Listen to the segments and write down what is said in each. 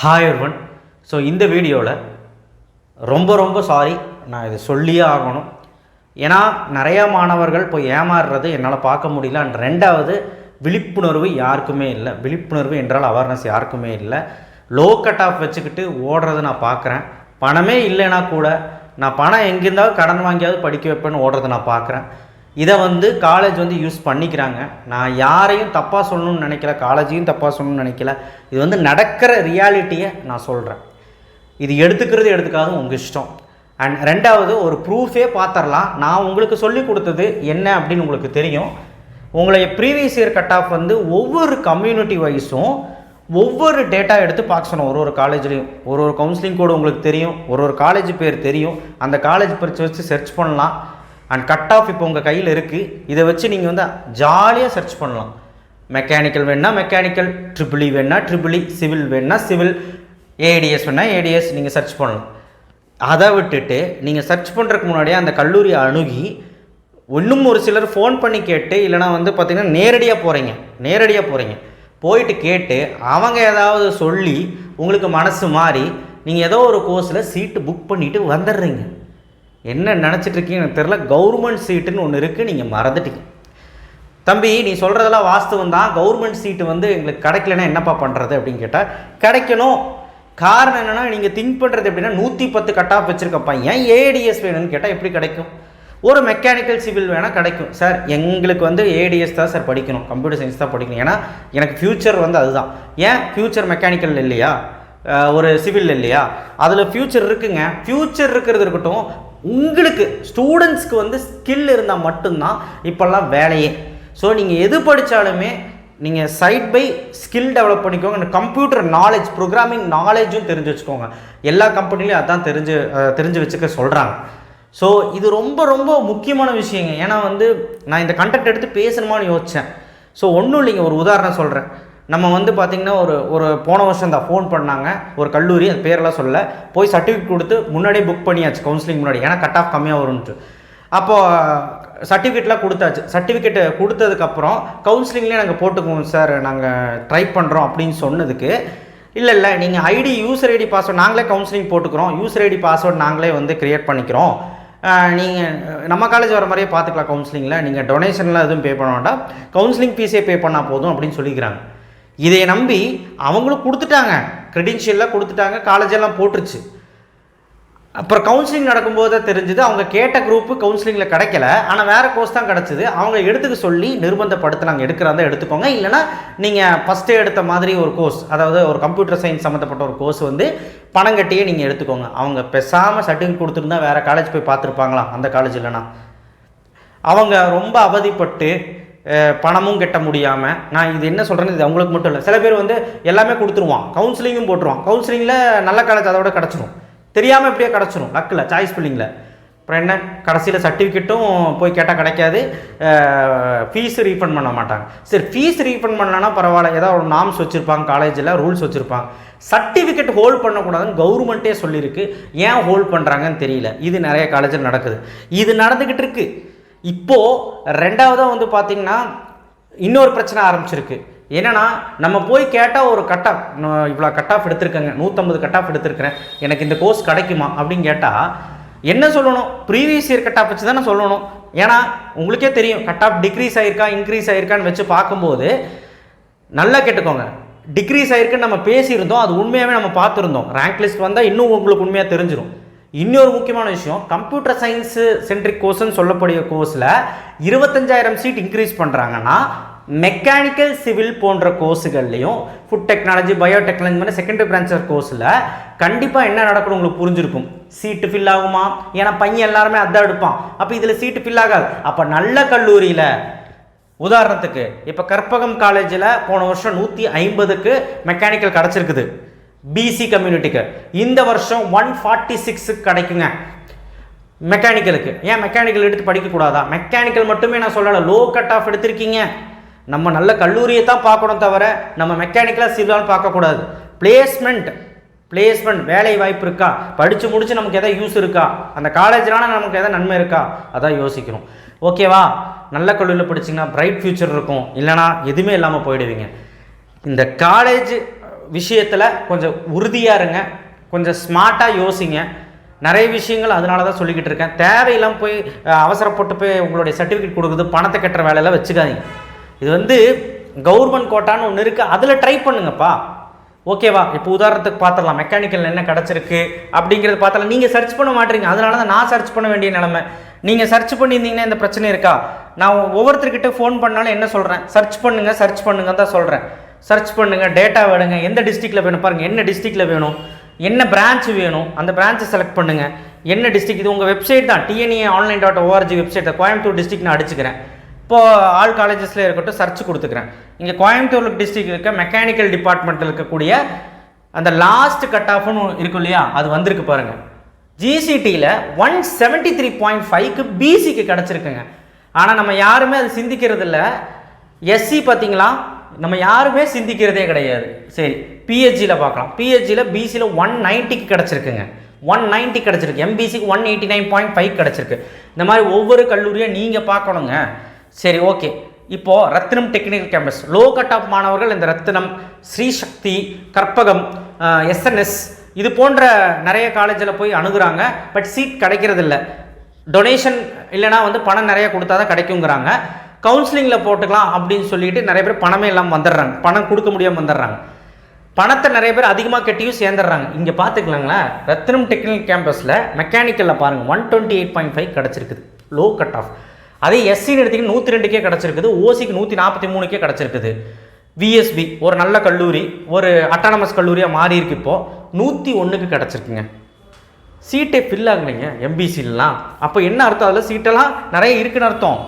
Hi ஒருவன் so இந்த வீடியோவில் ரொம்ப ரொம்ப சாரி நான் இதை சொல்லியே ஆகணும். ஏன்னா நிறையா மாணவர்கள் போய் ஏமாறுறது என்னால் பார்க்க முடியல. அண்ட் ரெண்டாவது விழிப்புணர்வு யாருக்குமே இல்லை. விழிப்புணர்வு என்றால் அவேர்னஸ் யாருக்குமே இல்லை. லோ கட் ஆஃப் வச்சுக்கிட்டு ஓடுறதை நான் பார்க்குறேன். பணமே இல்லைன்னா கூட நான் பணம் எங்கேருந்தாவது கடன் வாங்கியாவது படிக்க வைப்பேன்னு ஓடுறதை நான் பார்க்குறேன். இதை வந்து காலேஜ் வந்து யூஸ் பண்ணிக்கிறாங்க. நான் யாரையும் தப்பாக சொல்லணும்னு நினைக்கல காலேஜையும் தப்பாக சொல்லணும்னு நினைக்கல. இது வந்து நடக்கிற ரியாலிட்டியை நான் சொல்கிறேன் இது எடுத்துக்கிறது எடுத்துக்காது உங்கள் இஷ்டம். அண்ட் ரெண்டாவது ஒரு ப்ரூஃபே பார்த்துடலாம் நான் உங்களுக்கு சொல்லி கொடுத்தது என்ன அப்படின்னு உங்களுக்கு தெரியும். உங்களைய ப்ரீவியஸ் இயர் கட் ஆஃப் வந்து ஒவ்வொரு கம்யூனிட்டி வைஸும் ஒவ்வொரு டேட்டா எடுத்து பார்க்க சொன்னோம். ஒரு ஒரு காலேஜ்லேயும் ஒரு ஒரு கவுன்சிலிங் கோடு உங்களுக்கு தெரியும். ஒரு ஒரு காலேஜ் பேர் தெரியும். அந்த காலேஜ் பரிச்சு வச்சு சர்ச் பண்ணலாம். அண்ட் கட் ஆஃப் இப்போ உங்கள் கையில் இருக்குது இதை வச்சு நீங்கள் வந்து ஜாலியாக சர்ச் பண்ணலாம். மெக்கானிக்கல் வேணா மெக்கானிக்கல் ட்ரிபிளி வேணுன்னா ட்ரிபிளி சிவில் வேணுன்னா சிவில் ஏடிஎஸ் வேணால் ஏடிஎஸ் நீங்கள் சர்ச் பண்ணலாம். அதை விட்டுட்டு நீங்கள் சர்ச் பண்ணுறதுக்கு முன்னாடியே அந்த கல்லூரியை அணுகி இன்னும் ஒரு சிலர் ஃபோன் பண்ணி கேட்டு இல்லைனா வந்து பார்த்திங்கன்னா நேரடியாக போகிறீங்க நேரடியாக போகிறீங்க போயிட்டு கேட்டு அவங்க ஏதாவது சொல்லி உங்களுக்கு மனசு மாறி நீங்கள் ஏதோ ஒரு கோர்ஸில் சீட்டு புக் பண்ணிவிட்டு வந்துடுறீங்க. என்ன நினச்சிட்ருக்கீங்க எனக்கு தெரில கவர்மெண்ட் சீட்டுன்னு ஒன்று இருக்குது நீங்கள் மறந்துட்டீங்க. தம்பி நீ சொல்கிறதெல்லாம் வாஸ்தவம் தான். கவர்மெண்ட் சீட்டு வந்து எங்களுக்கு கிடைக்கலன்னா என்னப்பா பண்ணுறது அப்படின்னு கேட்டால் கிடைக்கணும். காரணம் என்னென்னா நீங்கள் திங்க் பண்ணுறது எப்படின்னா நூற்றி பத்து கட் ஆஃப் ஏன் ஏடிஎஸ் வேணும்னு கேட்டால் எப்படி கிடைக்கும்? ஒரு மெக்கானிக்கல் சிவில் வேணால் கிடைக்கும். சார் எங்களுக்கு வந்து ஏடிஎஸ் தான் சார் படிக்கணும். கம்ப்யூட்டர் சயின்ஸ் தான் படிக்கணும். ஏன்னா எனக்கு ஃப்யூச்சர் வந்து அதுதான். ஏன் ஃப்யூச்சர் மெக்கானிக்கல் இல்லையா? ஒரு சிவில் இல்லையா? அதில் ஃப்யூச்சர் இருக்குங்க. ஃப்யூச்சர் இருக்கிறது இருக்கட்டும் உங்களுக்கு ஸ்டூடெண்ட்ஸ்க்கு வந்து ஸ்கில் இருந்தால் மட்டும்தான் இப்போல்லாம் வேலையே. ஸோ நீங்கள் எது படித்தாலுமே நீங்கள் சைட் பை ஸ்கில் டெவலப் பண்ணிக்கோங்க. இந்த கம்ப்யூட்டர் நாலேஜ் ப்ரோக்ராமிங் நாலேஜும் தெரிஞ்சு வச்சுக்கோங்க. எல்லா கம்பெனிலையும் அதான் தெரிஞ்சு தெரிஞ்சு வச்சுக்க சொல்கிறாங்க ஸோ இது ரொம்ப ரொம்ப முக்கியமான விஷயங்க. ஏன்னா வந்து நான் இந்த கண்டென்ட் எடுத்து பேசணுமான்னு யோசித்தேன் ஸோ ஒன்றும் இல்லைங்க. ஒரு உதாரணம் சொல்கிறேன் நம்ம வந்து பார்த்திங்கன்னா ஒரு ஒரு போன வருஷம் தான் ஃபோன் பண்ணாங்க. ஒரு கல்லூரி அது பேரெல்லாம் சொல்ல போய் சர்டிஃபிகேட் கொடுத்து முன்னாடியே புக் பண்ணியாச்சு கவுன்சிலிங் முன்னாடி. ஏன்னா கட் ஆஃப் கம்மியாக வரும்ன்ட்டு அப்போது சர்டிஃபிகேட்லாம் கொடுத்தாச்சு. சர்டிஃபிகேட் கொடுத்ததுக்கப்புறம் கவுன்சிலிங்லேயே நாங்கள் போட்டுக்குவோம் சார் நாங்கள் ட்ரை பண்ணுறோம் அப்படின்னு சொன்னதுக்கு. இல்லை இல்லை நீங்கள் ஐடி யூசர் ஐடி பாஸ்வேர்ட் நாங்களே கவுன்சிலிங் போட்டுக்கிறோம். யூசர் ஐடி பாஸ்வேர்ட் நாங்களே வந்து க்ரியேட் பண்ணிக்கிறோம். நீங்கள் நம்ம காலேஜ் வர மாதிரியே பார்த்துக்கலாம் கவுன்சிலிங்கில் நீங்கள் டொனேஷன்லாம் எதுவும் பே பண்ண வேண்டாம். கவுன்சிலிங் ஃபீஸே பே பண்ணால் போதும் அப்படின்னு சொல்லிக்கிறாங்க. இதை நம்பி அவங்களும் கொடுத்துட்டாங்க. க்ரெடின்ஷியல்லாம் கொடுத்துட்டாங்க. காலேஜெல்லாம் போட்டுருச்சு. அப்புறம் கவுன்சிலிங் நடக்கும்போது தான் தெரிஞ்சுது அவங்க கேட்ட குரூப்பு கவுன்சிலிங்கில் கிடைக்கல. ஆனால் வேறு கோர்ஸ் தான் கிடச்சிது. அவங்க எடுத்துக்க சொல்லி நிர்பந்தப்படுத்தினாங்க எடுக்கிறாங்க எடுத்துக்கோங்க. இல்லைனா நீங்கள் ஃபஸ்ட்டே எடுத்த மாதிரி ஒரு கோர்ஸ் அதாவது ஒரு கம்ப்யூட்டர் சயின்ஸ் சம்மந்தப்பட்ட ஒரு கோர்ஸ் வந்து பணம் கட்டியே நீங்கள் எடுத்துக்கோங்க. அவங்க பெசாமல் சர்டிஃபிகேட் கொடுத்துருந்தா வேறு காலேஜ் போய் பார்த்துருப்பாங்களாம். அந்த காலேஜ் இல்லைனா அவங்க ரொம்ப அவதிப்பட்டு பணமும் கட்ட முடியாமல் நான் இது என்ன சொல்கிறேன்னு இது அவங்களுக்கு மட்டும் இல்லை சில பேர் வந்து எல்லாமே கொடுத்துருவான். கவுன்சிலிங்கும் போட்டுருவான். கவுன்சிலிங்கில் நல்ல காலேஜ் அதோட கிடச்சிரும். தெரியாமல் எப்படியோ கிடச்சிரும். லக்கில் சாய்ஸ் பில்லிங்கில் அப்புறம் என்ன? கடைசியில் சர்டிஃபிகேட்டும் போய் கேட்டால் கிடைக்காது. ஃபீஸ் ரீஃபண்ட் பண்ண மாட்டாங்க. சரி ஃபீஸ் ரீஃபண்ட் பண்ணலன்னா பரவாயில்ல. ஏதாவது ஒரு நாம்ஸ் வச்சுருப்பாங்க காலேஜில் ரூல்ஸ் வச்சுருப்பாங்க. சர்டிஃபிகேட் ஹோல்ட் பண்ணக்கூடாதுன்னு கவர்மெண்ட்டே சொல்லியிருக்கு. ஏன் ஹோல்ட் பண்ணுறாங்கன்னு தெரியல. இது நிறைய காலேஜில் நடக்குது. இது நடந்துக்கிட்டு இருக்குது இப்போது ரெண்டாவதாக வந்து பார்த்திங்கன்னா இன்னொரு பிரச்சனை ஆரம்பிச்சிருக்கு. என்னென்னா நம்ம போய் கேட்டால் ஒரு கட் ஆஃப் இவ்வளோ கட் ஆஃப் எடுத்திருக்கேங்க நூற்றம்பது கட் ஆஃப் எடுத்திருக்கிறேன் எனக்கு இந்த கோர்ஸ் கிடைக்குமா அப்படின்னு கேட்டால் என்ன சொல்லணும்? ப்ரீவியஸ் இயர் கட் ஆஃப் வச்சு தானே சொல்லணும். ஏன்னா உங்களுக்கே தெரியும் கட் ஆஃப் டிக்ரீஸ் ஆகிருக்கா இன்க்ரீஸ் ஆகிருக்கான்னு வச்சு பார்க்கும்போது நல்லா கேட்டுக்கோங்க. டிக்ரீஸ் ஆகிருக்குன்னு நம்ம பேசியிருந்தோம் அது உண்மையாகவே நம்ம பார்த்துருந்தோம். ரேங்க் லிஸ்ட் வந்தால் இன்னும் உங்களுக்கு உண்மையாக தெரிஞ்சிடும் இன்னொரு முக்கியமான விஷயம் கம்ப்யூட்டர் சயின்ஸு சென்ட்ரிக் கோர்ஸ்னு சொல்லக்கூடிய கோர்ஸில் இருபத்தஞ்சாயிரம் சீட் இன்க்ரீஸ் பண்ணுறாங்கன்னா மெக்கானிக்கல் சிவில் போன்ற கோர்ஸுகள்லையும் ஃபுட் டெக்னாலஜி பயோடெக்னாலஜி மாதிரி செகண்டரி பிரான்ச்சர் கோர்ஸில் கண்டிப்பாக என்ன நடக்கணும் உங்களுக்கு புரிஞ்சிருக்கும். சீட்டு ஃபில் ஆகுமா? ஏன்னா பையன் எல்லாருமே அதான் எடுப்பான். அப்போ இதில் சீட்டு ஃபில் ஆகாது. அப்போ நல்ல கல்லூரியில் உதாரணத்துக்கு இப்போ கற்பகம் காலேஜில் போன வருஷம் நூற்றி ஐம்பதுக்கு மெக்கானிக்கல் கிடச்சிருக்குது. பிசி கம்யூனிட்டிக்கு இந்த வருஷம் ஒன் ஃபார்ட்டி சிக்ஸுக்கு கிடைக்குங்க. மெக்கானிக்கலுக்கு ஏன் மெக்கானிக்கல் எடுத்து படிக்கக்கூடாதா மெக்கானிக்கல் மட்டுமே நான் சொல்லலை. லோ கட் ஆஃப் எடுத்திருக்கீங்க. நம்ம நல்ல கல்லூரியை தான் பார்க்கணும் தவிர நம்ம மெக்கானிக்கலாக சிவிலான்னு பார்க்கக்கூடாது பிளேஸ்மெண்ட் பிளேஸ்மெண்ட் வேலை வாய்ப்பு இருக்கா? படித்து முடித்து நமக்கு எதாவது யூஸ் இருக்கா? அந்த காலேஜ்னால நமக்கு எதாவது நன்மை இருக்கா? அதான் யோசிக்கணும். ஓகேவா நல்ல கல்லூரியில் படிச்சிங்கன்னா பிரைட் ஃப்யூச்சர் இருக்கும். இல்லைனா எதுவுமே இல்லாமல் போயிடுவீங்க. இந்த காலேஜ் விஷயத்தில் கொஞ்சம் உறுதியாக இருங்க. கொஞ்சம் ஸ்மார்ட்டாக யோசிங்க. நிறைய விஷயங்கள் அதனால தான் சொல்லிக்கிட்டு இருக்கேன். தேவையில்லாம போய் அவசரப்பட்டு போய் உங்களுடைய சர்டிஃபிகேட் கொடுக்குது பணத்தை கட்டுற வேலையெல்லாம் வச்சுக்காதீங்க. இது வந்து கவர்மெண்ட் கோட்டான்னு ஒன்று இருக்குது அதில் ட்ரை பண்ணுங்கப்பா. ஓகேவா? இப்போ உதாரணத்துக்கு பார்த்துடலாம். மெக்கானிக்கல் என்ன கிடச்சிருக்கு அப்படிங்கிறது பார்த்தலாம் நீங்கள் சர்ச் பண்ண மாட்டீங்க. அதனால தான் நான் சர்ச் பண்ண வேண்டிய நிலமை. நீங்கள் சர்ச் பண்ணியிருந்தீங்கன்னா இந்த பிரச்சனை இருக்கா? நான் ஒவ்வொருத்தர்கிட்ட ஃபோன் பண்ணாலும் என்ன சொல்கிறேன் சர்ச் பண்ணுங்கள் சர்ச் பண்ணுங்க தான் சொல்கிறேன் சர்ச் பண்ணுங்கள் டேட்டா வேணுங்க. எந்த டிஸ்ட்ரிக்டில் வேணும் பாருங்கள் என்ன டிஸ்ட்ரிக்டில் வேணும்? என்ன பிரான்ச் வேணும்? அந்த பிரான்ச்சை செலக்ட் பண்ணுங்கள் என்ன டிஸ்ட்ரிக்ட் இது உங்கள் வெப்சைட் தான். டிஎன்ஏ ஆன்லைன் டாட் ஓஆர்ஜி வெப்சைட்டை கோயம்புத்தூர் டிஸ்ட்ரிக்ட் நான் அடிச்சுக்கிறேன். இப்போது ஆல் காலேஜஸில் இருக்கட்டும் சர்ச் கொடுத்துக்கிறேன். இங்கே கோயம்புத்தூர் டிஸ்ட்ரிக்ட் இருக்க மெக்கானிக்கல் டிபார்ட்மெண்ட்டில் இருக்கக்கூடிய அந்த லாஸ்ட் கட் ஆஃப்னு இருக்கும் இல்லையா? அது வந்திருக்கு பாருங்கள் ஜிசிடியில் ஒன் செவன்ட்டி த்ரீ பாயிண்ட் ஃபைவ்க்கு பிசிக்கு கிடச்சிருக்குங்க. ஆனால் நம்ம யாருமே அது சிந்திக்கிறது இல்லை எஸ்சி பார்த்தீங்களா? நம்ம யாருமே சிந்திக்கிறதே கிடையாது. சரி பிஹெச்சியில் பார்க்கலாம். பிஹெச்சியில் பிசியில் ஒன் நைன்ட்டிக்கு கிடச்சிருக்குங்க. ஒன் நைன்ட்டி கிடச்சிருக்கு. எம்பிசிக்கு one eighty nine point five கிடச்சிருக்கு. இந்த மாதிரி ஒவ்வொரு கல்லூரியும் நீங்கள் பார்க்கணுங்க. சரி ஓகே. இப்போது Rathinam technical campus. Low cut off மாணவர்கள் இந்த ரத்தினம் ஸ்ரீசக்தி கற்பகம் எஸ்என்எஸ் இது போன்ற நிறைய காலேஜில் போய் அணுகுறாங்க. பட் சீட் கிடைக்கிறதில்ல. டொனேஷன் இல்லைனா வந்து பணம் நிறைய கொடுத்தா தான் கிடைக்குங்கிறாங்க. கவுன்சிலிங்கில் போட்டுக்கலாம் அப்படின்னு சொல்லிட்டு நிறைய பேர் பணமே இல்லாமல் வந்துடுறாங்க. பணம் கொடுக்க முடியாமல் வந்துடுறாங்க. பணத்தை நிறைய பேர் அதிகமாக கட்டியும் சேர்ந்துடுறாங்க. இங்கே பார்த்துக்கலாங்களேன் ரத்னம் டெக்னிக்கல் கேம்பஸில் மெக்கானிக்கலில் பாருங்கள் one twenty eight point five கிடச்சிருக்குது. லோ கட் ஆஃப் அதே எஸ்சின்னு எடுத்திங்கன்னா நூற்றி ரெண்டுக்கே கிடச்சிருக்குது. ஓசிக்கு நூற்றி நாற்பத்தி மூணுக்கே கிடச்சிருக்குது. விஎஸ்பி ஒரு நல்ல கல்லூரி ஒரு அட்டானமஸ் கல்லூரியாக மாறி இருக்கு இப்போது நூற்றி ஒன்றுக்கு கிடச்சிருக்குங்க. சீட்டே ஃபில் ஆகலைங்க எம்பிசிலாம் அப்போ என்ன அர்த்தம்? அதில் சீட்டெல்லாம் நிறைய இருக்குன்னு அர்த்தம்.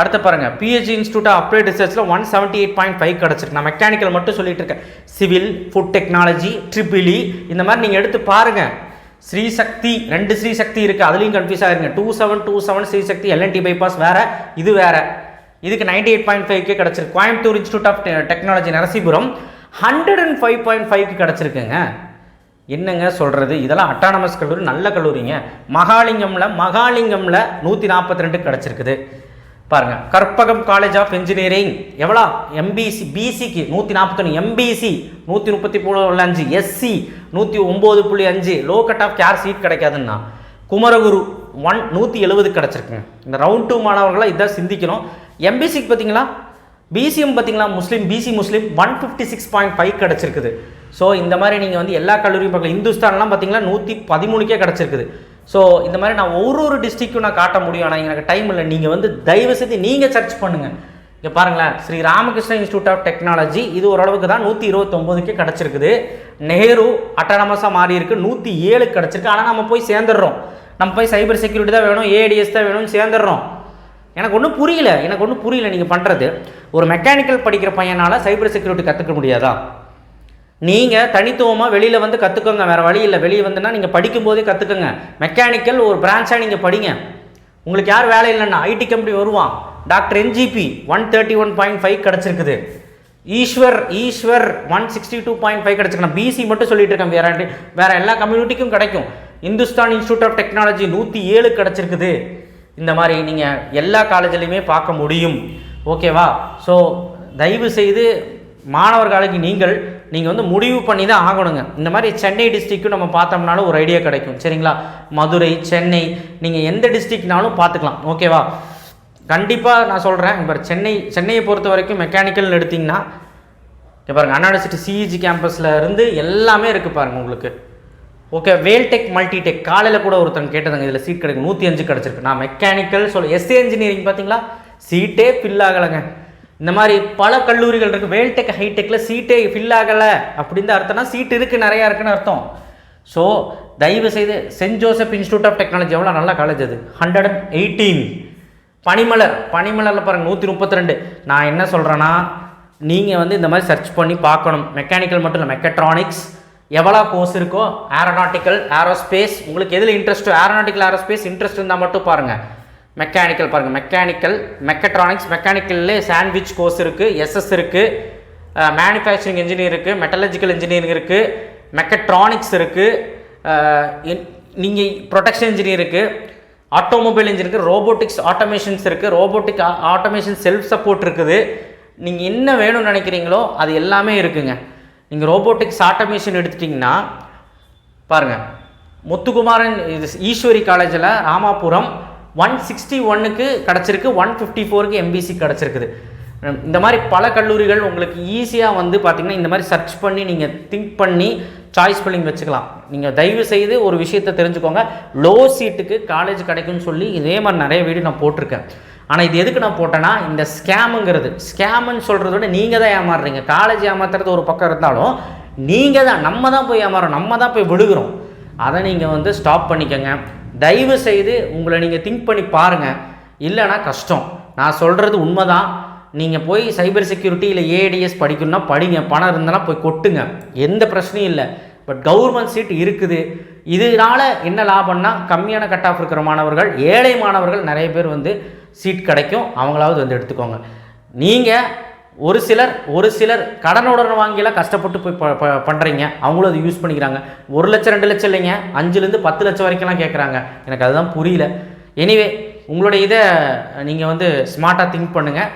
அடுத்து பாருங்க PhD institute of applied ரிசர்ச்சில் one seventy eight point five கிடச்சிருக்கு. நான் மெக்கானிக்கல் மட்டும் சொல்லிட்டு இருக்கேன். சிவில் ஃபுட் டெக்னாலஜி ட்ரிபிளி இந்த மாதிரி நீங்கள் எடுத்து பாருங்கள் ஸ்ரீசக்தி ரெண்டு ஸ்ரீசக்தி இருக்குது அதுலேயும் confuse ஆகிருங்க two seven two seven Srisakthi LNT bypass வேறு இது வேறு. இதுக்கு நைன்டி எயிட் பாயிண்ட் ஃபைவ்க்கே கிடச்சிருக்கு. Coimbatore institute of technology Narasipuram. Hundred and five point ஃபைவ்க்கு கிடச்சிருக்குங்க. என்னங்க சொல்கிறது இதெல்லாம் அட்டானமஸ் கல்லூரி நல்ல கல்லூரிங்க. மகாலிங்கமில் மகாலிங்கமில் நூற்றி நாற்பத்தி ரெண்டு கிடச்சிருக்குது. பாருங்க. கற்பகம் காலேஜ் ஆஃப் இன்ஜினியரிங் எவ்வளோ? எம்பிசி பிசிக்கு நூற்றி நாற்பத்தொன்று எம்பிசி நூற்றி முப்பத்தி மூணு அஞ்சு எஸ்சி நூற்றி ஒம்பது புள்ளி அஞ்சு. Low cut off care seat கிடைக்காதுன்னா குமரகுரு ஒன் நூற்றி எழுபது கிடச்சிருக்குங்க. இந்த ரவுண்ட் டூ மாணவர்களாக இதான் சிந்திக்கணும். எம்பிசிக்கு பார்த்தீங்களா? பிசிஎம் பார்த்தீங்களா? Muslim BC Muslim one fifty six point five கிடச்சிருக்குது. ஸோ இந்த மாதிரி நீங்கள் வந்து எல்லா கல்லூரியும் பார்க்கலாம் இந்துஸ்தான்லாம் பார்த்தீங்கன்னா நூற்றி பதிமூணுக்கே கிடச்சிருக்குது. ஸோ இந்த மாதிரி நான் ஒரு ஒரு டிஸ்ட்ரிக்டும் நான் காட்ட முடியும். ஆனால் எனக்கு டைம் இல்லை. நீங்கள் வந்து தயவு செய்து நீங்கள் சர்ச் பண்ணுங்கள் இங்கே பாருங்களேன். Sri Ramakrishna institute of technology இது ஓரளவுக்கு தான் நூற்றி இருபத்தொம்போதுக்கே கிடச்சிருக்குது. நெஹ்ரு அட்டானமஸாக மாறி இருக்கு நூற்றி ஏழு கிடச்சிருக்கு. ஆனால் நம்ம போய் சேர்ந்துடுறோம். நம்ம போய் சைபர் செக்யூரிட்டி தான் வேணும் ஏடிஎஸ் தான் வேணும்னு சேர்ந்துடுறோம். எனக்கு ஒன்றும் புரியல. எனக்கு ஒன்றும் புரியல நீங்கள் பண்ணுறது ஒரு மெக்கானிக்கல் படிக்கிற பையனால் சைபர் செக்யூரிட்டி கற்றுக்க முடியாதா? நீங்கள் தனித்துவமாக வெளியில் வந்து கற்றுக்கோங்க வேறு வழி இல்லை. வெளியே வந்துன்னா நீங்கள் படிக்கும்போதே கற்றுக்கோங்க மெக்கானிக்கல் ஒரு பிரான்ச்சாக நீங்கள் படிங்க. உங்களுக்கு யார் வேலை இல்லைன்னா ஐடி கம்பெனி வருவான். Doctor NGP one thirty one point five கிடச்சிருக்குது. Eswar Eswar one sixty two point five கிடச்சிருக்கு பிசி மட்டும் சொல்லிட்டு இருக்கேன். வேற வேறு எல்லா கம்யூனிட்டிக்கும் கிடைக்கும். இந்துஸ்தான் இன்ஸ்டியூட் ஆஃப் டெக்னாலஜி நூற்றி ஏழு கிடச்சிருக்குது. இந்த மாதிரி நீங்கள் எல்லா காலேஜ்லேயுமே பார்க்க முடியும். ஓகேவா ஸோ தயவு செய்து மாணவர்களுக்கு நீங்கள் நீங்கள் வந்து முடிவு பண்ணி தான் ஆகணுங்க. இந்த மாதிரி சென்னை டிஸ்ட்ரிக்கும் நம்ம பார்த்தோம்னாலும் ஒரு ஐடியா கிடைக்கும். சரிங்களா? மதுரை சென்னை நீங்கள் எந்த டிஸ்ட்ரிக்னாலும் பார்த்துக்கலாம். ஓகேவா கண்டிப்பாக நான் சொல்கிறேன் இப்போ சென்னை சென்னையை பொறுத்த வரைக்கும் மெக்கானிக்கல்னு எடுத்திங்கன்னா இப்போ பாருங்கள் அண்ணா யூனிவர்சிட்டி சிஇஜி கேம்பஸில் இருந்து எல்லாமே இருக்குது பாருங்கள் உங்களுக்கு. ஓகே வேல்டெக் மல்டிடெக் காலையில் கூட ஒருத்தங்க கேட்டதுங்க இதில் சீட் கிடைக்கும். நூற்றி அஞ்சு கிடச்சிருக்கு. நான் மெக்கானிக்கல் சொல் எஸ்ஏ இன்ஜினியரிங் பார்த்தீங்களா? சீட்டே ஃபில் ஆகலைங்க. இந்த மாதிரி பல கல்லூரிகள் இருக்குது வேல்டெக் ஹைடெக்கில் சீட்டே ஃபில் ஆகலை அப்படின்னு அர்த்தம்னா சீட் இருக்குது நிறையா இருக்குன்னு அர்த்தம். ஸோ தயவு செய்து saint Joseph institute of technology எவ்வளோ நல்ல காலேஜ் அது? ஹண்ட்ரட் அண்ட் எயிட்டீன் பனிமலர் பனிமலரில் பாருங்கள் நூற்றி முப்பத்தி ரெண்டு. நான் என்ன சொல்கிறேன்னா நீங்கள் வந்து இந்த மாதிரி சர்ச் பண்ணி பார்க்கணும். மெக்கானிக்கல் மட்டும் இல்லை மெக்கட்ரானிக்ஸ் எவ்வளோ கோர்ஸ் இருக்கோ ஏரோநாட்டிக்கல் ஏரோஸ்பேஸ் உங்களுக்கு எதில் இன்ட்ரெஸ்ட்டோ ஏரோநாட்டிக்கல் ஏரோஸ்பேஸ் இன்ட்ரெஸ்ட் இருந்தால் மட்டும் பாருங்கள் மெக்கானிக்கல் பாருங்கள் மெக்கானிக்கல் மெக்கட்ரானிக்ஸ் மெக்கானிக்கல்லே சாண்ட்விச் கோர்ஸ் இருக்குது எஸ்எஸ் இருக்குது மேனுஃபேக்சரிங் இன்ஜினியர் இருக்குது மெட்டலஜிக்கல் இன்ஜினியரிங் இருக்குது மெக்கட்ரானிக்ஸ் இருக்குது நீங்கள் ப்ரொடக்ஷன் இன்ஜினியர் இருக்குது ஆட்டோமொபைல் இன்ஜின் இருக்குது ரோபோட்டிக்ஸ் ஆட்டோமேஷன்ஸ் இருக்குது ரோபோட்டிக் ஆட்டோமேஷன் செல்ஃப் சப்போர்ட் இருக்குது. நீங்கள் என்ன வேணும்னு நினைக்கிறீங்களோ அது எல்லாமே இருக்குங்க. நீங்கள் ரோபோட்டிக்ஸ் ஆட்டோமேஷன் எடுத்துட்டிங்கன்னா பாருங்கள் முத்துக்குமாரன் இது ஈஸ்வரி காலேஜில் ராமாபுரம் ஒன் சிக்ஸ்டி ஒன்னுக்கு கிடச்சிருக்கு ஒன் ஃபிஃப்டி ஃபோருக்கு எம்பிசி கிடச்சிருக்குது. இந்த மாதிரி பல கல்லூரிகள் உங்களுக்கு ஈஸியாக வந்து பார்த்திங்கன்னா இந்த மாதிரி சர்ச் பண்ணி நீங்கள் திங்க் பண்ணி சாய்ஸ் பண்ணி வச்சுக்கலாம். நீங்கள் தயவு செய்து ஒரு விஷயத்தை தெரிஞ்சுக்கோங்க. லோ சீட்டுக்கு காலேஜ் கிடைக்கும்னு சொல்லி இதே மாதிரி நிறைய வீடியோ நான் போட்டிருக்கேன். ஆனால் இது எதுக்கு நான் போட்டேன்னா இந்த ஸ்கேமுங்கிறது ஸ்கேமுன்னு சொல்கிறத விட நீங்கள் தான் ஏமாறுறீங்க. காலேஜ் ஏமாத்துறது ஒரு பக்கம் இருந்தாலும் நீங்கள் தான் நம்ம தான் போய் ஏமாறோம். நம்ம தான் போய் விழுகிறோம். அதை நீங்கள் வந்து ஸ்டாப் பண்ணிக்கோங்க. தயவு செய்து உங்களை நீங்கள் திங்க் பண்ணி பாருங்கள் இல்லைன்னா கஷ்டம். நான் சொல்கிறது உண்மைதான். நீங்கள் போய் சைபர் செக்யூரிட்டி இல்லை ஏடிஎஸ் படிக்கணும்னா படிங்க. பணம் இருந்தாலும் போய் கொட்டுங்க. எந்த பிரச்சனையும் இல்லை. பட் கவர்மெண்ட் சீட் இருக்குது. இதனால் என்ன லாபம்னா கம்மியான கட் ஆஃப் இருக்கிற மாணவர்கள் ஏழை மாணவர்கள் நிறைய பேர் வந்து சீட் கிடைக்கும். அவங்களாவது வந்து எடுத்துக்கோங்க. நீங்கள் ஒரு சிலர் ஒரு சிலர் கடனுடன் வாங்கிலாம் கஷ்டப்பட்டு போய் ப ப பண்ணுறீங்க அவங்களும் அதை யூஸ் பண்ணிக்கிறாங்க. ஒரு லட்சம் ரெண்டு லட்சம் இல்லைங்க. அஞ்சுலேருந்து பத்து லட்சம் வரைக்கும்லாம் கேட்குறாங்க எனக்கு அதுதான் புரியல. எனிவே உங்களுடைய இதை நீங்கள் வந்து ஸ்மார்ட்டாக திங்க் பண்ணுங்கள்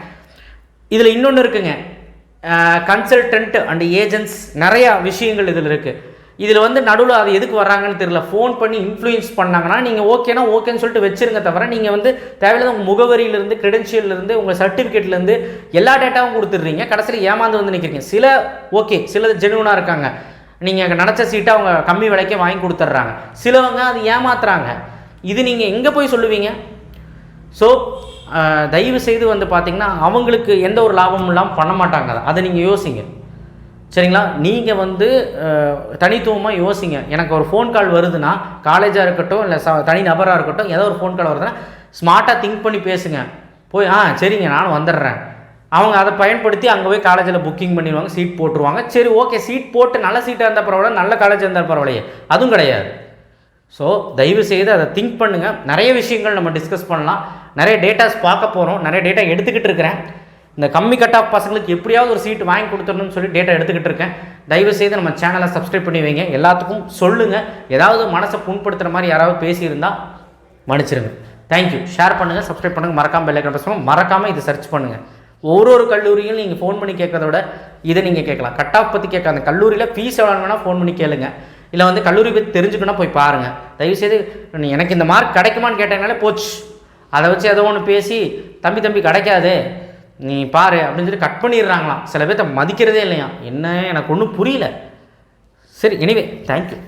இதில் இன்னொன்று இருக்குங்க. கன்சல்டன்ட் அண்ட் ஏஜென்ட்ஸ் நிறையா விஷயங்கள் இதில் இருக்குது இதில் வந்து நடுவில் அது எதுக்கு வர்றாங்கன்னு தெரியல. ஃபோன் பண்ணி இன்ஃப்ளூயன்ஸ் பண்ணாங்கன்னா நீங்கள் ஓகேனா ஓகேன்னு சொல்லிட்டு வச்சிருங்க தவிர நீங்கள் வந்து தேவையில்லாத உங்கள் முகவரியிலேருந்து கிரெடென்ஷியல்லேருந்து உங்கள் சர்டிஃபிகேட்லேருந்து எல்லா டேட்டாவும் கொடுத்துட்றீங்க. கடைசியில் ஏமாந்து வந்து நிற்கிறீங்க சில ஓகே சில ஜெனுவனாக இருக்காங்க. நீங்கள் நினச்ச சீட்டை அவங்க கம்மி விலைக்கே வாங்கி கொடுத்துட்றாங்க. சிலவங்க அது ஏமாத்துறாங்க. இது நீங்கள் எங்கே போய் சொல்லுவீங்க? ஸோ தயவு செய்து வந்து பார்த்திங்கன்னா அவங்களுக்கு எந்த ஒரு லாபமும் இல்லாமல் பண்ண மாட்டாங்க. அதை நீங்கள் யோசிங்க. சரிங்களா? நீங்கள் வந்து தனித்துவமாக யோசிங்க. எனக்கு ஒரு ஃபோன் கால் வருதுன்னா காலேஜாக இருக்கட்டும் இல்லை ச தனி நபராக இருக்கட்டும் ஏதோ ஒரு ஃபோன் கால் வருதுன்னா ஸ்மார்ட்டாக திங்க் பண்ணி பேசுங்க. போய் ஆ சரிங்க நானும் வந்துடுறேன். அவங்க அதை பயன்படுத்தி அங்கே போய் காலேஜில் புக்கிங் பண்ணிடுவாங்க சீட் போட்டுருவாங்க. சரி ஓகே சீட் போட்டு நல்ல சீட்டாக இருந்தால் பரவாயில்ல நல்ல காலேஜ் இருந்தால் பரவாயில்லையே. அதுவும் கிடையாது. ஸோ தயவு செய்து அதை திங்க் பண்ணுங்கள் நிறைய விஷயங்கள் நம்ம டிஸ்கஸ் பண்ணலாம். நிறைய டேட்டாஸ் பார்க்க போகிறோம் நிறைய டேட்டா எடுத்துக்கிட்டு இருக்கிறேன். இந்த கம்மி கட் ஆஃப் பசங்களுக்கு எப்படியாவது ஒரு சீட் வாங்கி கொடுத்துடணும்னு சொல்லி டேட்டா எடுத்துக்கிட்டு இருக்கேன். தயவு செய்து நம்ம சேனலை சப்ஸ்கிரைப் பண்ணி வைங்க. எல்லாத்துக்கும் சொல்லுங்கள் ஏதாவது மனசை புண்படுத்துகிற மாதிரி யாராவது பேசியிருந்தால் மன்னிச்சிருங்க. தேங்க்யூ ஷேர் பண்ணுங்கள் சப்ஸ்கிரைப் பண்ணுங்கள் மறக்காமல் பெல்லைக்கன் பேசுவோம் மறக்காமல் இது சர்ச் பண்ணுங்கள் ஒரு ஒரு கல்லூரியும் நீங்கள் ஃபோன் பண்ணி கேட்கறத விட இதை நீங்கள் கேட்கலாம். கட் ஆஃப் பற்றி கேட்க அந்த கல்லூரியில் ஃபீஸ் எவ்வளோ வேணால் ஃபோன் பண்ணி கேளுங்க. இல்லை வந்து கல்லூரி பற்றி தெரிஞ்சுக்கணும் போய் பாருங்கள் தயவுசெய்து நீ எனக்கு இந்த மார்க் கிடைக்குமான்னு கேட்டதுனால போச்சு. அதை வச்சு ஏதோ ஒன்று பேசி தம்பி தம்பி கிடைக்காது. நீ பாரு அப்படின்னு சொல்லி கட் பண்ணிடுறாங்களாம். சில பேர்த்த மதிக்கிறதே இல்லையா என்ன? எனக்கு ஒன்றும் புரியல. சரி எனிவே தேங்க்யூ